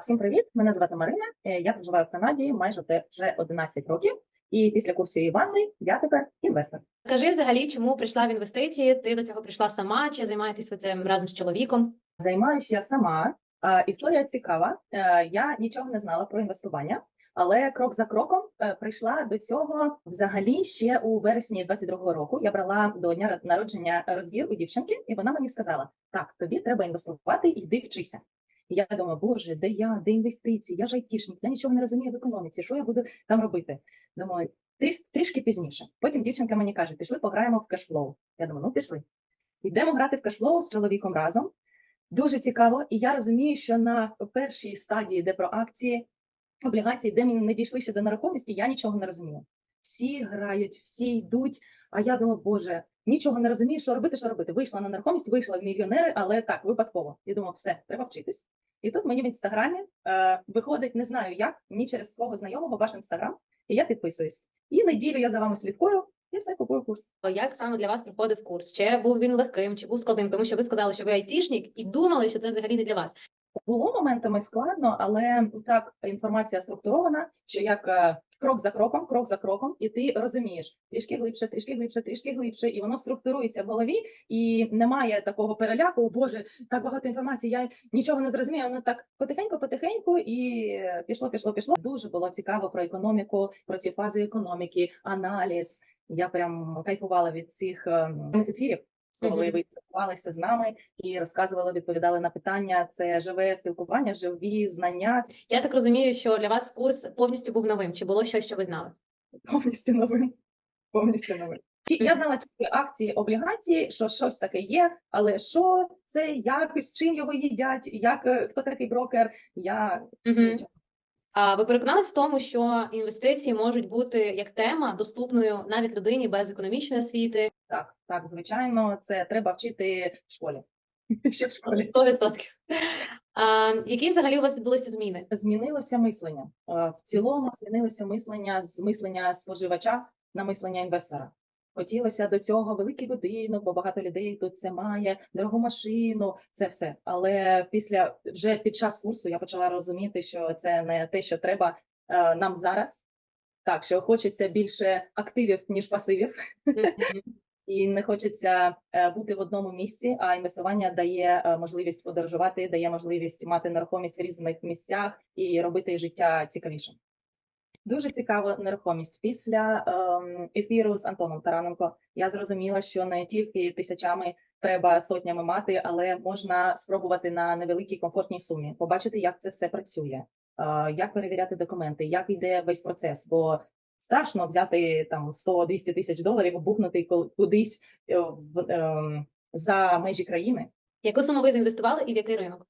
Всім привіт! Мене звати Марина. е, Я проживаю в Канаді майже вже 11 років. І після курсу Іванни я тепер інвестор. Скажи взагалі, чому прийшла в інвестиції? Ти до цього прийшла сама чи займаєтесь ви цим разом з чоловіком? Займаюся я сама. Історія цікава. Е, Я нічого не знала про інвестування, але крок за кроком е, прийшла до цього взагалі ще у вересні 22-го року. Я брала до дня народження розбір у дівчинки, і вона мені сказала: так, тобі треба інвестувати, йди вчися. Я думаю, боже, де я, де інвестиції? Я ж айтішник, я нічого не розумію в економіці. Що я буду там робити? Думаю, трішки пізніше. Потім дівчинка мені каже: пішли пограємо в кешфлоу. Я думаю, ну пішли. Йдемо грати в кешфлоу з чоловіком разом. Дуже цікаво, і я розумію, що на першій стадії, де про акції, облігації, де ми не дійшли ще до нерухомості, я нічого не розумію. Всі грають, всі йдуть. А я думаю, боже, нічого не розумію, що робити, що робити. Вийшла на нерухомість, вийшла в мільйонери, але так, випадково. І думаю, все, треба вчитись. І тут мені в інстаграмі е, виходить, не знаю як, ні через кого знайомого ваш інстаграм, і я підписуюсь. І неділю я за вами слідкую, і все купую курс. Як саме для вас проходив курс? Чи був він легким, чи був складним? Тому що ви сказали, що ви айтішник і думали, що це взагалі не для вас. Було моментами складно, але так інформація структурована, що як е, крок за кроком, крок за кроком, і ти розумієш трішки глибше, трішки глибше, трішки глибше, і воно структурується в голові, і немає такого переляку. Боже, так багато інформації. Я нічого не зрозумію. Воно так потихеньку, потихеньку, і пішло, пішло, пішло. Дуже було цікаво про економіку, про ці фази економіки, аналіз. Я прям кайфувала від цих ем, ефірів, коли ви спілкувалися з нами і розказували, відповідали на питання. Це живе спілкування, живі знання. Я так розумію, що для вас курс повністю був новим. Чи було щось, що ви знали? Повністю новим. Повністю новим. Ті- Я знала тільки акції, облігації, що щось таке є, але що це, як, з чим його їдять, як е, хто такий брокер. Я Угу. Ви переконались в тому, що інвестиції можуть бути як тема доступною навіть людині без економічної освіти? так, так, звичайно, це треба вчити в школі. Ще в школі 100%. А, які взагалі у вас відбулися зміни? змінилося мислення. В цілому змінилося мислення з мислення споживача на мислення інвестора. Хотілося до цього великий будинок, бо багато людей тут це має, дорогу машину, це все. Але після вже під час курсу я почала розуміти, що це не те, що треба е, нам зараз. Так, що хочеться більше активів, ніж пасивів, і не хочеться е, бути в одному місці. А інвестування дає е, можливість подорожувати, дає можливість мати нерухомість в різних місцях і робити життя цікавішим. Дуже цікава нерухомість. Після ем, ефіру з Антоном Тараненко я зрозуміла, що не тільки тисячами треба сотнями мати, але можна спробувати на невеликій комфортній сумі, побачити, як це все працює, е, як перевіряти документи, як йде весь процес. Бо страшно взяти там 100-200 тисяч доларів, бухнути кудись е, в, ем, за межі країни, Яку суму ви заінвестували і в який ринок?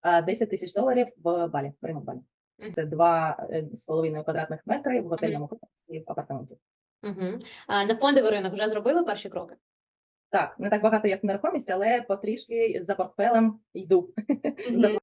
а 10 тисяч доларів в Балі, в ринок Балі. Це два е, з половиною квадратних метри в готельному комплексі в апартаменті. Угу. А на фондовий ринок вже зробили перші кроки? Так, не так багато, як нерухомість, але потрішки за портфелем йду. За